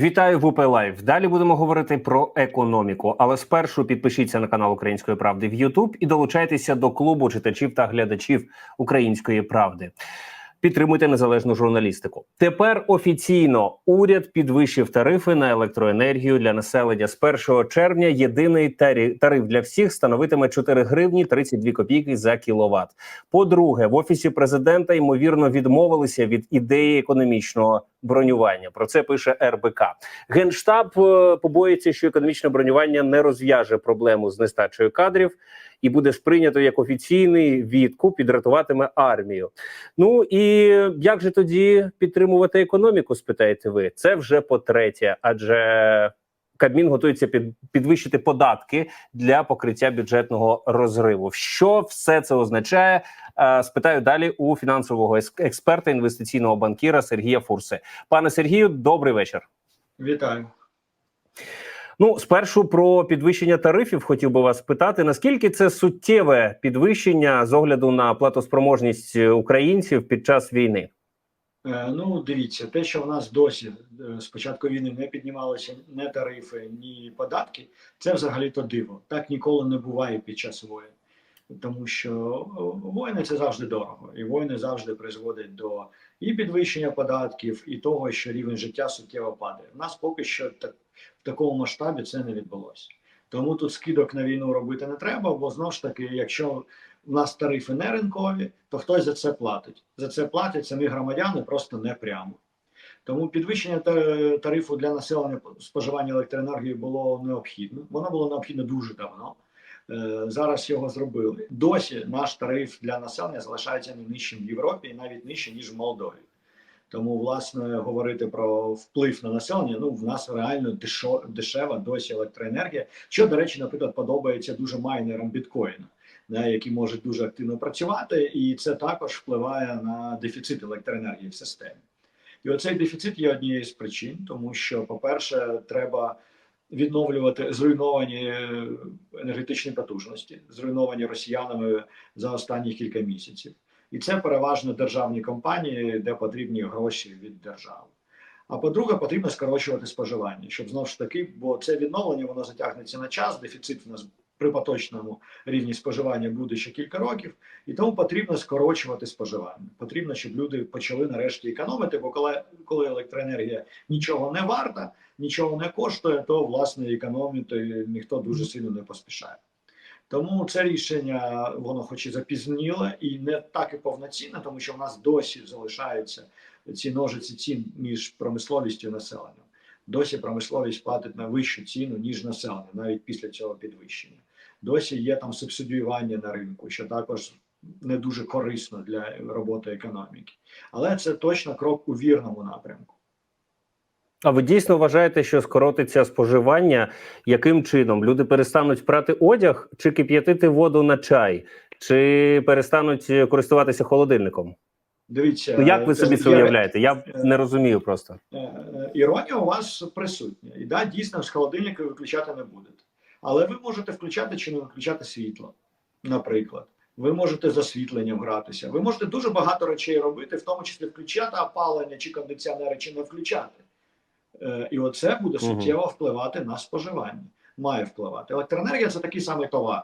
Вітаю в УП Лайв. Далі будемо говорити про економіку. Але спершу підпишіться на канал Української правди в YouTube і долучайтеся до клубу читачів та глядачів Української правди. Підтримуйте незалежну журналістику. Тепер офіційно уряд підвищив тарифи на електроенергію для населення з 1 червня. Єдиний тариф для всіх становитиме 4 гривні 32 копійки за кіловат. По-друге, в офісі президента ймовірно відмовилися від ідеї економічного бронювання. Про це пише РБК. Генштаб е, побоїться, що економічне бронювання не розв'яже проблему з нестачею кадрів і буде сприйнято як офіційний відкуп, і рятуватиме армію. Ну і як же тоді підтримувати економіку? Спитаєте ви? Це вже по третє, адже Кабмін готується під підвищити податки для покриття бюджетного розриву. Що все це означає? Е, Спитаю далі у фінансового експерта інвестиційного банкіра Сергія Фурси. Пане Сергію, добрий вечір. Вітаю. Ну, спершу про підвищення тарифів хотів би вас питати. Наскільки це суттєве підвищення з огляду на платоспроможність е, українців під час війни? Е, Ну, дивіться, те, що в нас досі е, з початку війни не піднімалися ні тарифи, ні податки, це взагалі то диво. Так ніколи не буває під час воєн. Тому що воїни це завжди дорого, і воїни завжди призводять до і підвищення податків, і того, що рівень життя суттєво падає. У нас поки що так в такому масштабі це не відбулося. Тому тут скидок на війну робити не треба, бо знову ж таки, якщо у нас тарифи не ринкові, то хтось за це платить. За це платять самі громадяни просто не прямо. Тому підвищення тарифу для населення споживання електроенергії було необхідно. Воно було необхідно дуже давно. Е, Зараз його зробили. Досі наш тариф для населення залишається не нижчим в Європі і навіть нижче ніж в Молдові. Тому, власне, говорити про вплив на населення. Ну в нас реально дешо- дешева досі електроенергія. Що, до речі, наприклад, подобається дуже майнерам біткоїна, які можуть дуже активно працювати, і це також впливає на дефіцит електроенергії в системі. І оцей дефіцит є однією з причин, тому що, по-перше, треба відновлювати зруйновані е, енергетичні потужності, зруйновані росіянами за останні кілька місяців. І це переважно державні компанії, де потрібні гроші від держави. А по-друге, потрібно скорочувати споживання, щоб знову ж таки, бо це відновлення воно затягнеться на час. Дефіцит в нас при поточному рівні споживання буде ще кілька років, і тому потрібно скорочувати споживання. Потрібно, щоб люди почали нарешті економити. Бо коли, коли електроенергія нічого не варта, нічого не коштує, то власне економити ніхто дуже сильно не поспішає. Тому це рішення воно хоч і запізніле і не так і повноцінне, тому що в нас досі залишаються ці ножиці цін між промисловістю і населенням. Досі промисловість платить на вищу ціну ніж населення, навіть після цього підвищення. Досі є там субсидіювання на ринку, що також не дуже корисно для роботи економіки, але це точно крок у вірному напрямку. А ви дійсно вважаєте, що скоротиться споживання? Яким чином люди перестануть прати одяг чи кип'ятити воду на чай, чи перестануть е, користуватися холодильником? Дивіться, Ну як ви собі це уявляєте? Я не розумію просто. Е, е, іронія у вас присутня. І да, дійсно, з холодильника виключати не будете. Але ви можете включати чи не виключати світло, наприклад. Ви можете з освітленням гратися. Ви можете дуже багато речей робити, в тому числі включати опалення чи кондиціонери, чи не включати. Е, І оце буде суттєво впливати на споживання. Має впливати. Електроенергія це такий самий товар.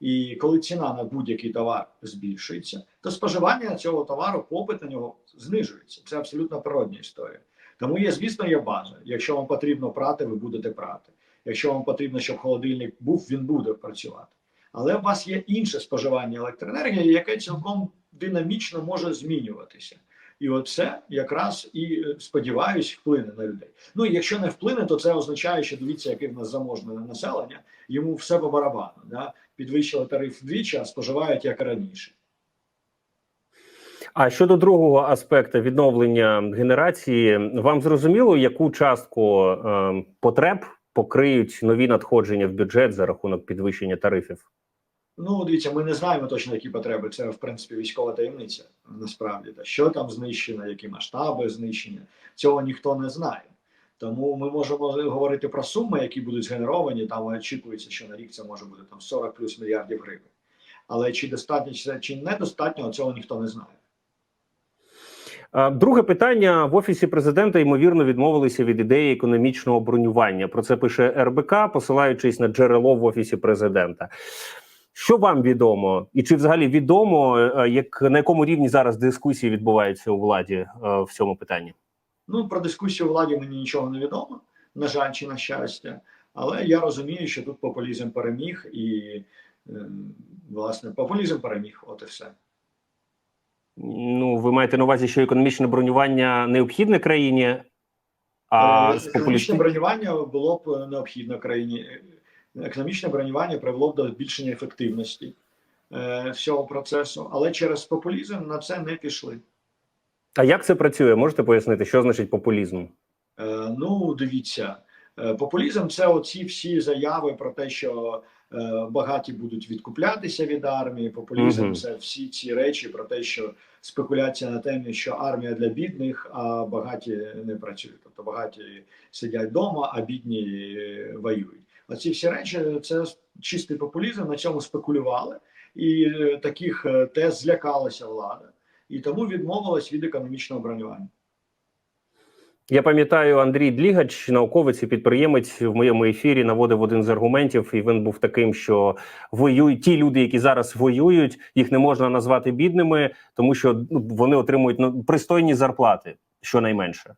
І коли ціна на будь-який товар збільшується, то споживання цього товару, попит на нього знижується. Це абсолютно природня історія. Тому є, звісно, є база. Якщо вам потрібно прати, ви будете прати. Якщо вам потрібно, щоб холодильник був, він буде працювати. Але у вас є інше споживання електроенергії, яке цілком динамічно може змінюватися. І оце якраз і е, сподіваюсь, вплине на людей. Ну і якщо не вплине, то це означає, що дивіться, яке в нас заможне населення, йому все по барабану. Да? Підвищили тариф вдвічі, а споживають як раніше. А щодо другого аспекту відновлення генерації, вам зрозуміло, яку частку е, потреб покриють нові надходження в бюджет за рахунок підвищення тарифів? Ну, дивіться, ми не знаємо точно, які потреби. Це, в принципі, військова таємниця. Насправді, та що там знищено, які масштаби знищення, цього ніхто не знає. Тому ми можемо говорити про суми, які будуть згенеровані. Там очікується, що на рік це може бути там 40 плюс мільярдів гривень. Але чи достатньо це чи недостатньо, цього ніхто не знає. Друге питання в офісі президента ймовірно відмовилися від ідеї економічного бронювання. Про це пише РБК, посилаючись на джерело в офісі президента. Що вам відомо, і чи взагалі відомо, е, як на якому рівні зараз дискусії відбуваються у владі е, в цьому питанні? Ну, про дискусію у владі мені нічого не відомо, на жаль, чи на щастя. Але я розумію, що тут популізм переміг, і е, власне популізм переміг. От і все. Ну, ви маєте на увазі, що економічне бронювання необхідне країні, а економічне популістів... бронювання було б необхідно країні. Економічне бронювання привело до збільшення ефективності е, всього процесу, але через популізм на це не пішли. А як це працює? Можете пояснити, що значить популізм? Е, Ну, дивіться, е, популізм це оці всі заяви про те, що е, багаті будуть відкуплятися від армії. Популізм Мгм. це всі ці речі про те, що спекуляція на темі, що армія для бідних, а багаті не працюють. Тобто багаті сидять вдома, а бідні е, воюють. Оці всі речі це чистий популізм. На цьому спекулювали, і е, таких е, тез злякалася влада, і тому відмовилась від економічного бронювання. Я пам'ятаю, Андрій Длігач, науковець і підприємець, в моєму ефірі наводив один з аргументів, і він був таким, що воюють ті люди, які зараз воюють, їх не можна назвати бідними, тому що ну, вони отримують ну, пристойні зарплати, щонайменше.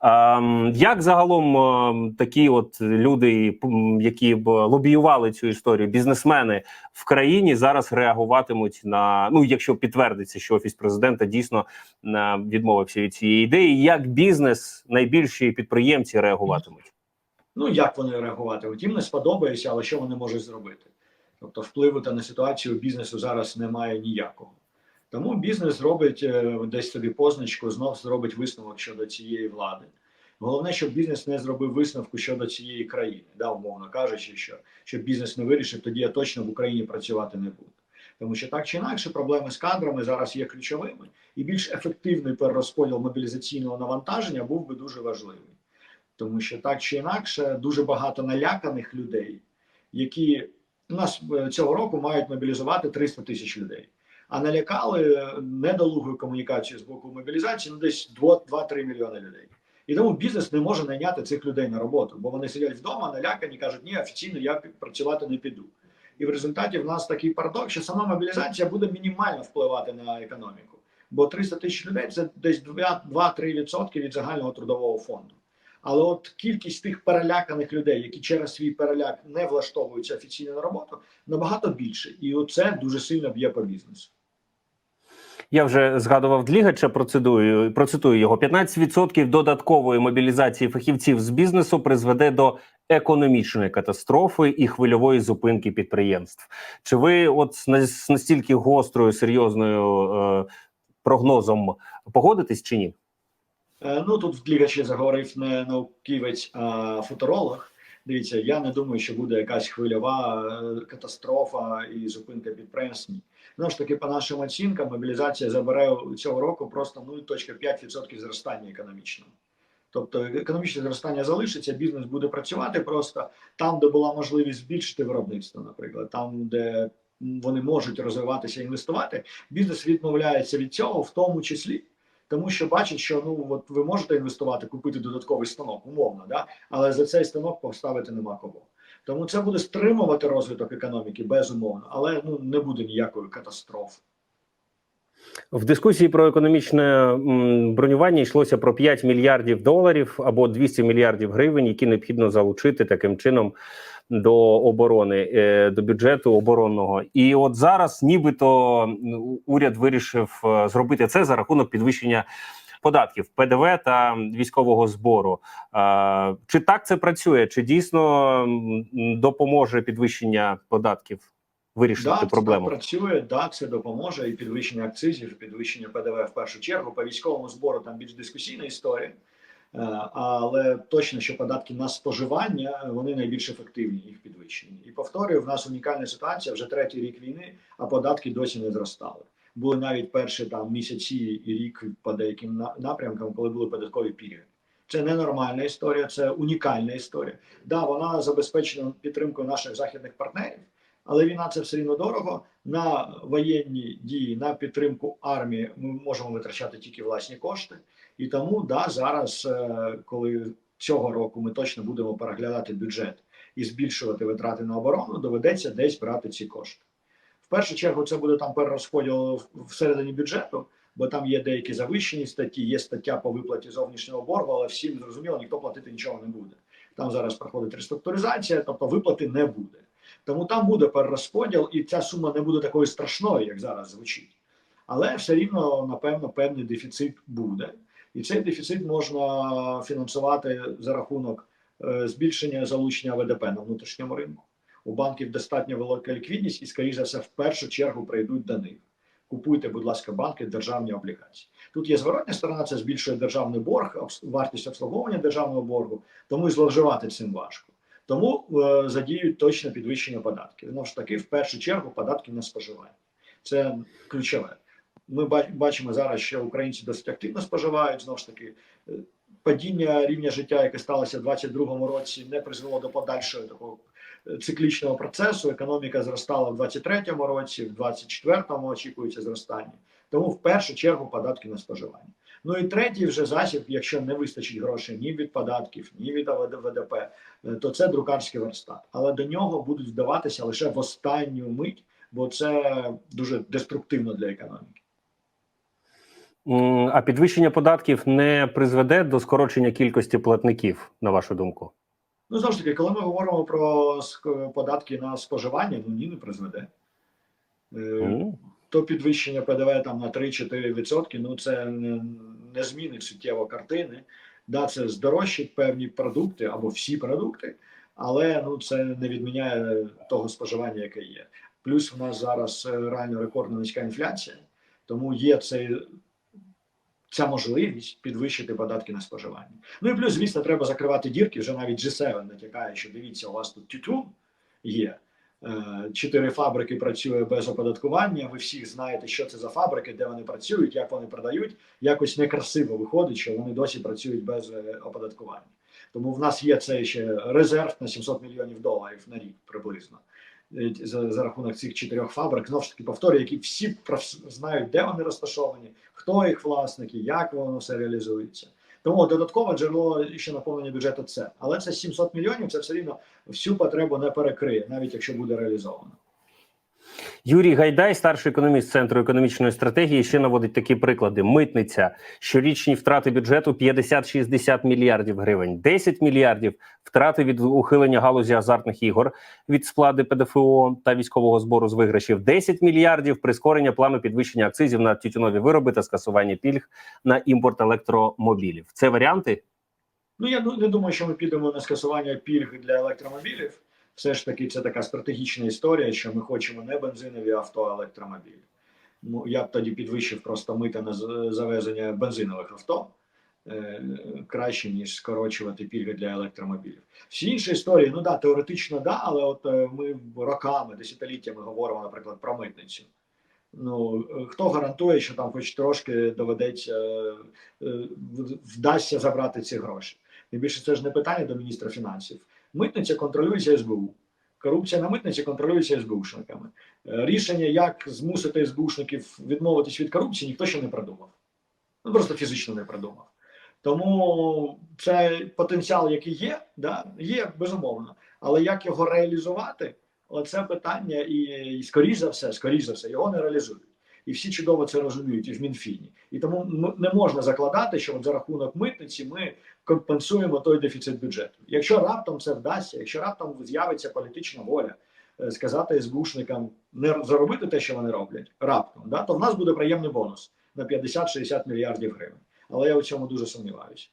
Ем, як загалом ем, такі от люди, які б лобіювали цю історію, бізнесмени в країні зараз реагуватимуть на ну, якщо підтвердиться, що офіс президента дійсно е, відмовився від цієї ідеї, як бізнес, найбільші підприємці реагуватимуть? Ну як вони реагуватимуть? Їм не сподобається, але що вони можуть зробити? Тобто, впливу та на ситуацію бізнесу зараз немає ніякого. Тому бізнес зробить е, десь собі позначку, знов зробить висновок щодо цієї влади. Головне, щоб бізнес не зробив висновку щодо цієї країни, да, умовно кажучи, що щоб бізнес не вирішив, тоді я точно в Україні працювати не буду. Тому що так чи інакше проблеми з кадрами зараз є ключовими, і більш ефективний перерозподіл мобілізаційного навантаження був би дуже важливий. Тому що так чи інакше дуже багато наляканих людей, які у нас е, цього року мають мобілізувати 300 тисяч людей, а налякали е, недолугою комунікацією з боку мобілізації ну, десь 2-3 мільйони людей. І тому бізнес не може найняти цих людей на роботу, бо вони сидять вдома, налякані, кажуть, ні, офіційно я працювати не піду. І в результаті в нас такий парадокс, що сама мобілізація буде мінімально впливати на економіку. Бо 300 тисяч людей це десь 2-3% від загального трудового фонду. Але от кількість тих переляканих людей, які через свій переляк не влаштовуються офіційно на роботу, набагато більше, і оце дуже сильно б'є по бізнесу. Я вже згадував Длігача, процитую, процитую його: 15% додаткової мобілізації фахівців з бізнесу призведе до економічної катастрофи і хвильової зупинки підприємств. Чи ви, от з настільки гострою серйозною е, прогнозом погодитесь чи ні? Е, Ну тут в Длігачі заговорив не науківець, а футуролог. Дивіться, я не думаю, що буде якась хвильова е, катастрофа і зупинка підприємств. Знову ж таки, по нашим оцінкам, мобілізація забере цього року просто 0,5% зростання економічного. Тобто економічне зростання залишиться, бізнес буде працювати просто там, де була можливість збільшити виробництво, наприклад, там, де вони можуть розвиватися і інвестувати, бізнес відмовляється від цього, в тому числі тому що бачить, що ну от ви можете інвестувати, купити додатковий станок, умовно, да? але за цей станок поставити нема кого. Тому це буде стримувати розвиток економіки безумовно, але ну не буде ніякої катастрофи. В дискусії про економічне бронювання йшлося про 5 мільярдів доларів або 200 мільярдів гривень, які необхідно залучити таким чином до оборони, е, до бюджету оборонного. І от зараз, нібито, уряд вирішив е, зробити це за рахунок підвищення. Податків, ПДВ та військового збору. Е, Чи так це працює? Чи дійсно допоможе підвищення податків вирішити Да, проблему? так працює, да, це допоможе і підвищення акцизів, і підвищення ПДВ в першу чергу. По військовому збору там більш дискусійна історія. Е, Але точно, що податки на споживання вони найбільш ефективні їх підвищення. І повторюю, в нас унікальна ситуація вже третій рік війни, а податки досі не зростали. Були навіть перші там місяці і рік по деяким напрямкам, коли були податкові пільги. Це ненормальна історія, це унікальна історія. Да, вона забезпечена підтримкою наших західних партнерів. Але війна це все рівно дорого. На воєнні дії, на підтримку армії ми можемо витрачати тільки власні кошти. І тому да, зараз, е, коли цього року ми точно будемо переглядати бюджет і збільшувати витрати на оборону, доведеться десь брати ці кошти. В першу чергу це буде там перерозподіл всередині бюджету, бо там є деякі завищені статті, є стаття по виплаті зовнішнього боргу, але всім зрозуміло, ніхто платити нічого не буде. Там зараз проходить реструктуризація, тобто виплати не буде. Тому там буде перерозподіл, і ця сума не буде такою страшною, як зараз звучить. Але все рівно, напевно, певний дефіцит буде. І цей дефіцит можна фінансувати за рахунок е, збільшення залучення ВДП на внутрішньому ринку. У банків достатньо велика ліквідність, і, скоріш за все, в першу чергу прийдуть до них. Купуйте, будь ласка, банки, державні облігації. Тут є зворотня сторона, це збільшує державний борг, вартість обслуговування державного боргу, тому і зловживати цим важко. Тому е, задіють точно підвищення податків. Знову ж таки, в першу чергу, податки на споживання. Це ключове. Ми бачимо зараз, що українці досить активно споживають. Знову ж таки, е, падіння рівня життя, яке сталося в 2022 році, не призвело до подальшого такого е, циклічного процесу. Економіка зростала в 2023 році, в 2024 очікується зростання. Тому в першу чергу податки на споживання. Ну і третій вже засіб, якщо не вистачить грошей ні від податків, ні від ВДП, е, то це друкарський верстат. Але до нього будуть вдаватися лише в останню мить, бо це дуже деструктивно для економіки. А підвищення податків не призведе до скорочення кількості платників, на вашу думку? Ну знову ж таки, коли ми говоримо про податки на споживання, ну ні, не призведе. М. то підвищення ПДВ там на 3-4%, ну це не, змінить суттєво картини. Да, це здорожчить певні продукти або всі продукти, але ну це не відміняє того споживання, яке є. Плюс в нас зараз е, реально рекордно низька інфляція, тому є цей. Ця можливість підвищити податки на споживання. Ну і плюс, звісно, треба закривати дірки. Вже навіть G7 натякає, що дивіться, у вас тут тютюн є. Е, Чотири фабрики працює без оподаткування. Ви всі знаєте, що це за фабрики, де вони працюють, як вони продають. Якось некрасиво виходить, що вони досі працюють без е, оподаткування. Тому в нас є цей ще резерв на 700 мільйонів доларів на рік приблизно е, за, за рахунок цих чотирьох фабрик. Знову ж таки повторюю, які всі знають, де вони розташовані, хто їх власники, як воно все реалізується. Тому додаткове джерело ще наповнення бюджету це. Але це 700 мільйонів, це все рівно всю потребу не перекриє, навіть якщо буде реалізовано. Юрій Гайдай, старший економіст центру економічної стратегії, ще наводить такі приклади: митниця, щорічні втрати бюджету 50-60 мільярдів гривень, 10 мільярдів втрати від ухилення галузі азартних ігор від склади ПДФО та військового збору з виграшів, 10 мільярдів прискорення плану підвищення акцизів на тютюнові вироби та скасування пільг на імпорт електромобілів. Це варіанти. Ну я не думаю, що ми підемо на скасування пільг для електромобілів. Все ж таки, це така стратегічна історія, що ми хочемо не бензинові авто, а електромобілі. Ну я б тоді підвищив просто мита на завезення бензинових авто е, краще ніж скорочувати пільги для електромобілів. Всі інші історії, ну да, теоретично да, але от е, ми роками, десятиліттями говоримо, наприклад, про митницю. Ну е, хто гарантує, що там, хоч трошки доведеться е, вдасться забрати ці гроші? Тим більше це ж не питання до міністра фінансів. Митниця контролюється СБУ. Корупція на митниці контролюється СБУшниками. Е, Рішення, як змусити СБУшників відмовитись від корупції, ніхто ще не придумав. Ну просто фізично не придумав. Тому це потенціал, який є, да, є безумовно. Але як його реалізувати? Оце питання, і, і скоріш за все, скоріш за все, його не реалізують. І всі чудово це розуміють і в Мінфіні. І тому не можна закладати, що от за рахунок митниці ми компенсуємо той дефіцит бюджету. Якщо раптом це вдасться, якщо раптом з'явиться політична воля е, сказати СБУшникам не заробити те, що вони роблять, раптом, да, то в нас буде приємний бонус на 50-60 мільярдів гривень. Але я у цьому дуже сумніваюся.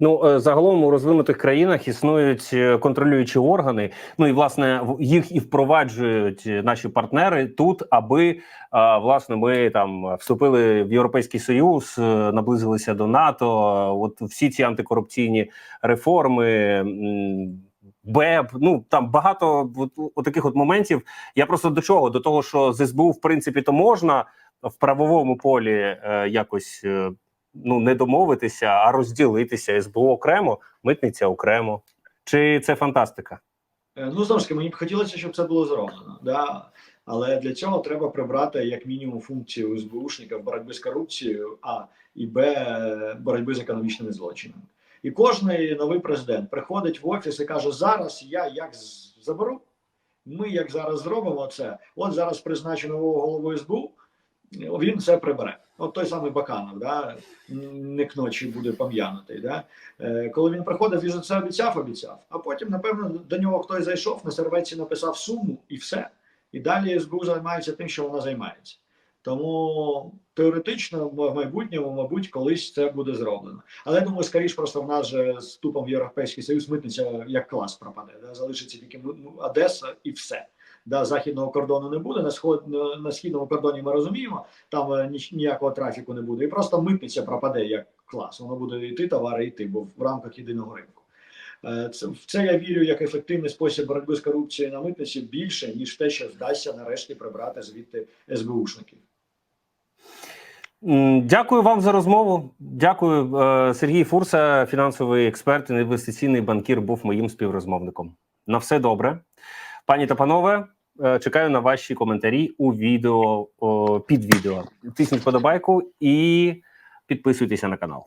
Ну е, загалом у розвинутих країнах існують е, контролюючі органи. Ну і власне їх і впроваджують е, наші партнери тут, аби власне ми там вступили в Європейський Союз, наблизилися до НАТО. От всі ці антикорупційні реформи. БЕП, ну там багато от таких от моментів. Я просто до чого? До того, що з СБУ, в принципі, то можна в правовому полі е, якось е, ну не домовитися, а розділитися СБУ окремо, митниця окремо. Чи це фантастика? Е, Ну, знову ж таки, мені б хотілося, щоб це було зроблено. Да? Але для цього треба прибрати як мінімум функцію СБУшника в боротьбі з корупцією, а і Б е, боротьби з економічними злочинами. І кожний новий президент приходить в офіс і каже: зараз я як заберу. Ми як зараз зробимо це. От зараз призначу нового голову СБУ, він це прибере. От той самий Баканов, да, не к ночі буде пом'янутий. Да? Е, Коли він приходив, він це обіцяв, обіцяв. А потім, напевно, до нього хтось зайшов, на серветці написав суму і все. І далі СБУ займається тим, що вона займається. Тому теоретично в майбутньому, мабуть, колись це буде зроблено. Але я думаю, скоріш просто в нас же з вступом в Європейський Союз митниця як клас пропаде. Да? Залишиться тільки ну, ну, Одеса і все. Да, західного кордону не буде. На сход на, східному кордоні ми розуміємо, там е, ніякого трафіку не буде. І просто митниця пропаде як клас. Воно буде йти, товари йти, бо в рамках єдиного ринку. Е, Це, в це я вірю як ефективний спосіб боротьби з корупцією на митниці більше, ніж те, що вдасться нарешті прибрати звідти СБУшників. Дякую вам за розмову. Дякую, Е, Сергій Фурса, фінансовий експерт, інвестиційний банкір, був моїм співрозмовником. На все добре, пані та панове. Е, Чекаю на ваші коментарі у відео о, під відео. Тисніть подобайку і підписуйтеся на канал.